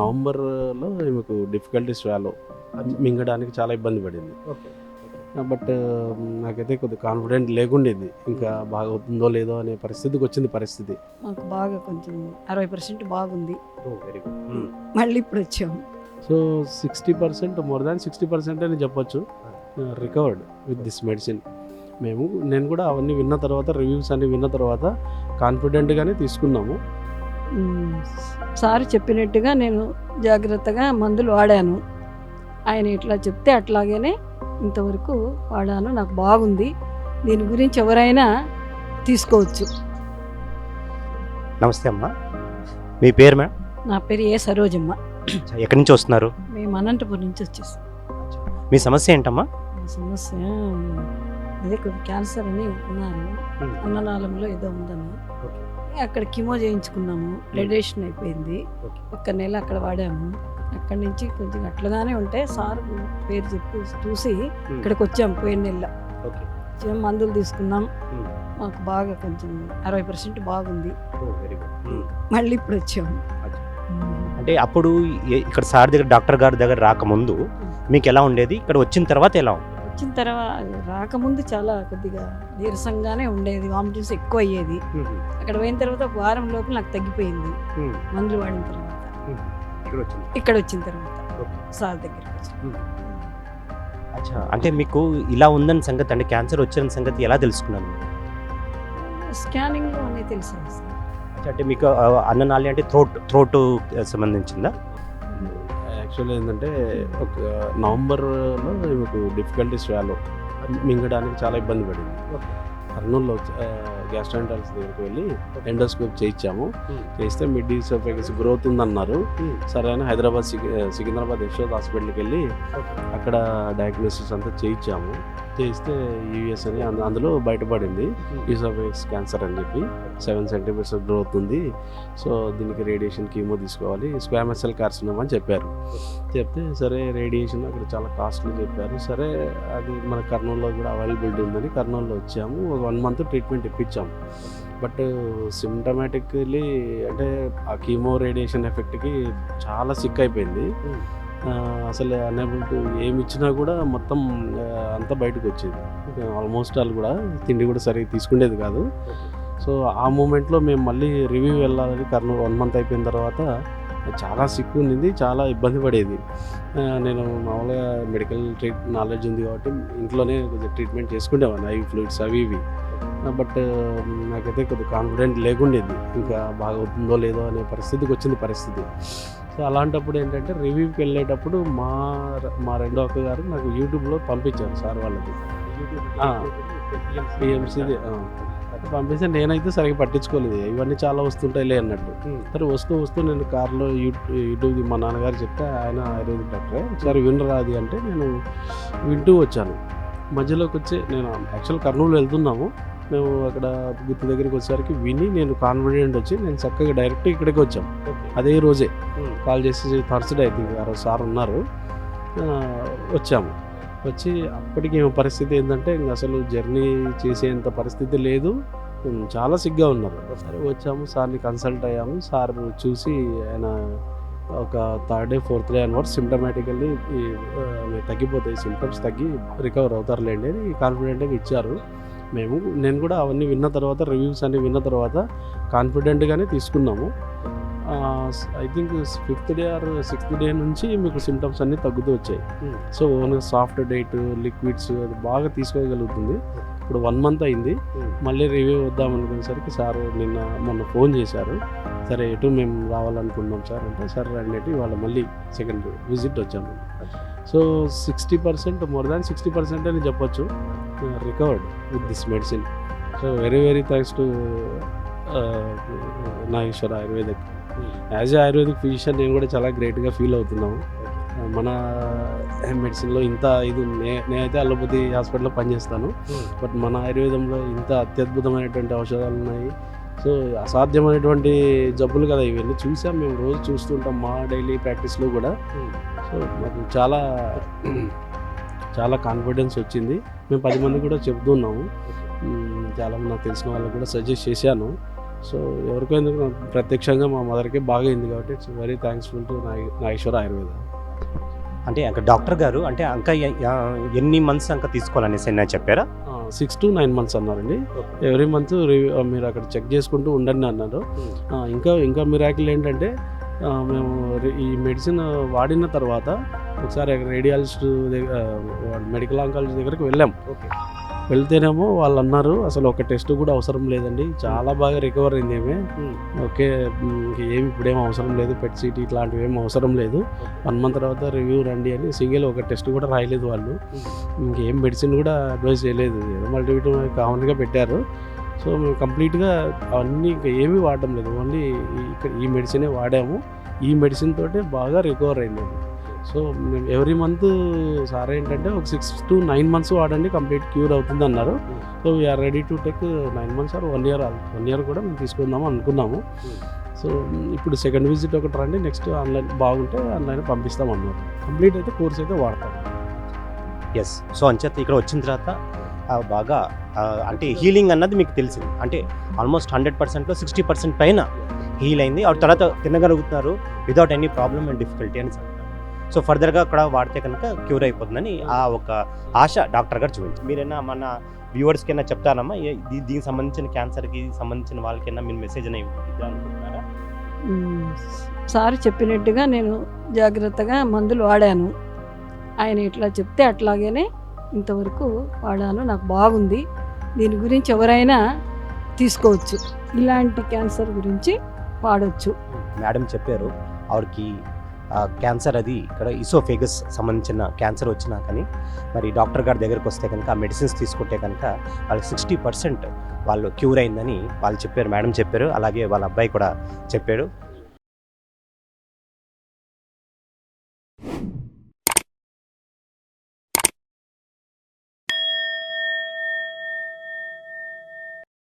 నవంబర్లో మీకు డిఫికల్టీస్ వ్యాలో మింగడానికి చాలా ఇబ్బంది పడింది. ఓకే బట్ నాకైతే కొద్దిగా కాన్ఫిడెంట్ లేకుండేది. ఇంకా బాగా అవుతుందో లేదో అనే పరిస్థితికి వచ్చింది పరిస్థితి. మాకు బాగా కొంచెం అరవై పర్సెంట్ బాగుంది. వెరీ గుడ్ మళ్ళీ ఇప్పుడు వచ్చాము so sixty percent more than sixty percent అని చెప్పొచ్చు. రికవర్డ్ విత్ దిస్ మెడిసిన్ మేము నేను కూడా అవన్నీ విన్న తర్వాత రివ్యూస్ అన్ని విన్న తర్వాత కాన్ఫిడెంట్గానే తీసుకున్నాము. సార్ చెప్పినట్టుగా నేను జాగ్రత్తగా మందులు వాడాను. ఆయన ఇట్లా చెప్తే అట్లాగనే ఇంతవరకు వాడాను. నాకు బాగుంది. దీని గురించి ఎవరైనా తీసుకోవచ్చు. నమస్తే అమ్మా. మీ పేరు మేడం నా పేరు ఏ సరోజమ్మ. ఎక్కడి నుంచి వస్తున్నారు? మేము అనంతపురం నుంచి వచ్చేసాం. మీ సమస్య ఏంటమ్మా? సమస్య అదే కొద్ది క్యాన్సర్ అని ఉన్నారు అన్ననాళంలో ఏదో ఉందని అక్కడ కిమో చేయించుకున్నాము. రేడియేషన్ అయిపోయింది. ఒక్క నెల అక్కడ వాడాము. అక్కడి నుంచి కొంచెం అట్లుగానే ఉంటే సార్ పేరు చెప్పి చూసి ఇక్కడికి వచ్చాము పోయిన నెల. మందులు తీసుకున్నాం. మాకు బాగా కొంచెం అరవై పర్సెంట్ బాగుంది. మళ్ళీ ఇప్పుడు వచ్చాము. అంటే అప్పుడు ఇక్కడ సార్ దగ్గర డాక్టర్ గారి దగ్గర రాకముందు మీకు ఎలా ఉండేది? ఇక్కడ వచ్చిన తర్వాత ఎలా ఉంది? వచ్చిన తర్వాత రాకముందు చాలా కొద్దిగా నీరసంగానే ఉండేది వామిటింగ్స్ ఎక్కువ అయ్యేది అక్కడ పోయిన తర్వాత ఒక వారం లోపల నాకు తగ్గిపోయింది. మందులు వాడిన తర్వాత. ఇక్కడ వచ్చిన తర్వాత. సార్ దగ్గరికి వచ్చి అచ్చా. అంటే మీకు ఇలా ఉందని సంగతి అంటే క్యాన్సర్ వచ్చిన సంగతి ఎలా తెలుసుకున్నారు? స్కానింగ్ అంటే మీకు అన్ననాళి అంటే థ్రోట్ థ్రోట్ సంబంధించిందా? యాక్చువల్లీ ఏంటంటే ఒక నవంబర్లో మీకు డిఫికల్టీస్ వ్యాలో మింగడానికి చాలా ఇబ్బంది పడింది. కర్నూలులో గ్యాస్ట్రాంటాలజీ దగ్గరికి వెళ్ళి ఎండోస్కోప్ చేయించాము. చేస్తే మిడ్ ఈసోఫెగస్ గ్రోత్ ఉందన్నారు. సరే అని హైదరాబాద్ సికి- సికింద్రాబాద్ యశోద్ హాస్పిటల్కి వెళ్ళి అక్కడ డయాగ్నోసిస్ అంతా చేయించాము. చేయిస్తే యూఎస్ అని అంద- అందులో బయటపడింది. ఈసోఫెగస్ క్యాన్సర్ అని చెప్పి సెవెన్ సెంటీమీటర్స్ గ్రోత్ ఉంది. సో దీనికి రేడియేషన్ కీమో తీసుకోవాలి. స్క్వామసెల్ కార్సినోమా అని చెప్పారు. చెప్తే సరే రేడియేషన్ అక్కడ చాలా కాస్ట్లీ చెప్పారు. సరే అది మన కర్నూలులో కూడా అవైలబిలిటీ ఉందని కర్నూలులో వచ్చాము. ఒక వన్ మంత్ ట్రీట్మెంట్ ఇప్పించాము. బట్ సిమ్టమాటిక్లీ అంటే ఆ కీమో రేడియేషన్ ఎఫెక్ట్కి చాలా సిక్ అయిపోయింది. అసలు అనేబుల్ టు ఏమి ఇచ్చినా కూడా మొత్తం అంతా బయటకు వచ్చేది. ఆల్మోస్ట్ ఆల్ కూడా తిండి కూడా సరిగ్గా తీసుకునేది కాదు. సో ఆ మూమెంట్లో మేము మళ్ళీ రివ్యూ వెళ్ళాలని కర్నూలు వన్ మంత్ అయిపోయిన తర్వాత చాలా సిక్ ఉన్నింది చాలా ఇబ్బంది పడేది. నేను మామూలుగా మెడికల్ ట్రీట్ నాలెడ్జ్ ఉంది కాబట్టి ఇంట్లోనే కొద్దిగా ట్రీట్మెంట్ చేసుకునేవాడిని ఐ ఫ్లూయిడ్స్ అవి ఇవి. బట్ నాకైతే కొద్దిగా కాన్ఫిడెంట్ లేకుండేది. ఇంకా బాగా అవుతుందో లేదో అనే పరిస్థితికి వచ్చింది పరిస్థితి. సో అలాంటప్పుడు ఏంటంటే రివ్యూకి వెళ్ళేటప్పుడు మా మా రెండో అక్క గారు నాకు యూట్యూబ్లో పంపించారు సార్ వాళ్ళది ఆ. పిఎంసీది పంపిస్తే నేనైతే సరిగ్గా పట్టించుకోలేదు. ఇవన్నీ చాలా వస్తుంటాయిలే అన్నట్టు. సరే వస్తూ వస్తూ నేను కార్లో యూట్యూబ్ మా నాన్నగారు చెప్తే ఆయన ఆయుర్వేదిక్ డాక్టరే. ఒకసారి వినరాది అంటే నేను వింటూ వచ్చాను. మధ్యలోకి వచ్చి నేను యాక్చువల్ కర్నూలు వెళ్తున్నాము. మేము అక్కడ గుర్తు దగ్గరికి వచ్చేసరికి విని నేను కాన్ఫిడెంట్ వచ్చి నేను చక్కగా డైరెక్ట్ ఇక్కడికి వచ్చాం. అదే రోజే కాల్ చేసి థర్స్డే అయితే ఆ రోజు సార్ ఉన్నారు. వచ్చాము. వచ్చి అప్పటికి పరిస్థితి ఏంటంటే ఇంక అసలు జర్నీ చేసేంత పరిస్థితి లేదు. చాలా సిగ్గా ఉన్నారు. సరే వచ్చాము. సార్ని కన్సల్ట్ అయ్యాము. సార్ చూసి ఆయన ఒక third day fourth day onward symptomatically తగ్గిపోతాయి. సిమ్టమ్స్ తగ్గి రికవర్ అవుతారులేండి అని కాన్ఫిడెంట్గా ఇచ్చారు. మేము. నేను కూడా అవన్నీ విన్న తర్వాత రివ్యూస్ అన్ని విన్న తర్వాత కాన్ఫిడెంట్గానే తీసుకున్నాము. I think fifth day or sixth day నుంచి మీకు సిమ్టమ్స్ అన్నీ తగ్గుతూ వచ్చాయి. Hmm. సో ఓన్గా సాఫ్ట్ డైట్ లిక్విడ్స్ అది బాగా తీసుకోగలుగుతుంది. ఇప్పుడు వన్ మంత్ అయింది. మళ్ళీ రివ్యూ వద్దాం అనుకునేసరికి సార్ నిన్న మొన్న ఫోన్ చేశారు. సరే ఎటు మేము రావాలనుకున్నాం సార్ అంటే సార్ రండి ఇవాళ మళ్ళీ సెకండ్ విజిట్ వచ్చాము. So sixty percent more than sixty percent అని చెప్పొచ్చు. Recovered with this medicine so very very thanks to Nageshwara Ayurvedic. As a Ayurvedic physician నేను కూడా చాలా గ్రేట్గా ఫీల్ అవుతున్నాము మన మెడిసిన్లో ఇంత ఇది నేనైతే అలోపతి హాస్పిటల్లో పనిచేస్తాను. బట్ మన ఆయుర్వేదంలో ఇంత అత్యద్భుతమైనటువంటి ఔషధాలు ఉన్నాయి. సో అసాధ్యమైనటువంటి జబ్బులు కదా ఇవన్నీ చూసాం మేము రోజు చూస్తుంటాం మా డైలీ ప్రాక్టీస్లో కూడా. సో మాకు చాలా చాలా కాన్ఫిడెన్స్ వచ్చింది. మేము పది మంది కూడా చెప్తున్నాము మ్మ్, చాలా మంది నాకు తెలిసిన వాళ్ళకి కూడా సజెస్ట్ చేశాను. సో ఎవరికో ఎందుకు ప్రత్యక్షంగా మా మదర్కి బాగా అయింది కాబట్టి it's very thankful to Nageshwara Ayurveda. అంటే అంక డాక్టర్ గారు అంటే అంక ఆ, ఎన్ని మంత్స్ అంక తీసుకోవాలనేసి నేను చెప్పారా? సిక్స్ టు నైన్ మంత్స్ అన్నారండి. ఎవ్రీ మంత్ మీరు అక్కడ చెక్ చేసుకుంటూ ఉండండి అన్నారు. ఆ, ఇంకా ఇంకా మిరాకిల్ ఏంటంటే మేము ఈ మెడిసిన్ వాడిన తర్వాత ఒకసారి రేడియాలజిస్ట్ దగ్గర మెడికల్ ఆంకాలజీ దగ్గరికి వెళ్ళాం. ఓకే. వెళ్తేనేమో వాళ్ళు అన్నారు అసలు ఒక టెస్ట్ కూడా అవసరం లేదండి చాలా బాగా రికవర్ అయింది ఏమే ఓకే ఏమి ఇప్పుడేం అవసరం లేదు పెట్ సిటీ ఇట్లాంటివి ఏం అవసరం లేదు. వన్ మంత్ తర్వాత రివ్యూ రండి అని సింగిల్ ఒక టెస్ట్ కూడా రాయలేదు వాళ్ళు. ఇంకేం మెడిసిన్ కూడా అడ్వైస్ చేయలేదు. ఏదో మల్టీవిటమిన్ కామన్గా పెట్టారు. సో మేము కంప్లీట్గా అవన్నీ ఇంకా ఏమీ వాడడం లేదు. ఓన్లీ ఇక్కడ ఈ మెడిసినే వాడాము. ఈ మెడిసిన్ తోటే బాగా రికవర్ అయింది సో మేము ఎవ్రీ మంత్ సార్ ఏంటంటే ఒక సిక్స్ టు నైన్ మంత్స్ వాడండి కంప్లీట్ క్యూర్ అవుతుంది అన్నారు. So we are ready to take nine months or one year one year కూడా మేము తీసుకుందాము అనుకున్నాము. సో ఇప్పుడు సెకండ్ విజిట్ ఒకటి రండి నెక్స్ట్ ఆన్లైన్ బాగుంటే ఆన్లైన్ పంపిస్తాం అన్నారు. కంప్లీట్ అయితే కోర్స్ అయితే వాడతాం. ఎస్ సో అంచేత ఇక్కడ వచ్చిన తర్వాత బాగా అంటే హీలింగ్ అన్నది మీకు తెలిసింది. అంటే ఆల్మోస్ట్ హండ్రెడ్ పర్సెంట్లో సిక్స్టీ పర్సెంట్ పైన హీల్ అయింది. ఆ తర్వాత తినగలుగుతున్నారు without any problem and difficulty అని సో ఫర్దర్గా అక్కడ వాడితే కనుక క్యూర్ అయిపోతుందని ఆ ఒక ఆశ డాక్టర్ గారు చూపించి మీరైనా మన వ్యూవర్స్కి అయినా చెప్తారమ్మా దీనికి సంబంధించిన క్యాన్సర్కి సంబంధించిన వాళ్ళకైనా మీరు మెసేజ్ మ్మ్. సార్ చెప్పినట్టుగా నేను జాగ్రత్తగా మందులు వాడాను. ఆయన ఇట్లా చెప్తే అట్లాగనే ఇంతవరకు వాడాను. నాకు బాగుంది. దీని గురించి ఎవరైనా తీసుకోవచ్చు. ఇలాంటి క్యాన్సర్ గురించి వాడవచ్చు మేడం చెప్పారు ఆవిడకి క్యాన్సర్ అది ఇక్కడ ఇసోఫేగస్ సంబంధించిన క్యాన్సర్ వచ్చినా కానీ మరి డాక్టర్ గారి దగ్గరికి వస్తే కనుక ఆ మెడిసిన్స్ తీసుకుంటే కనుక వాళ్ళకి సిక్స్టీ పర్సెంట్ వాళ్ళు క్యూర్ అయిందని వాళ్ళు చెప్పారు మేడం చెప్పారు అలాగే వాళ్ళ అబ్బాయి కూడా చెప్పాడు.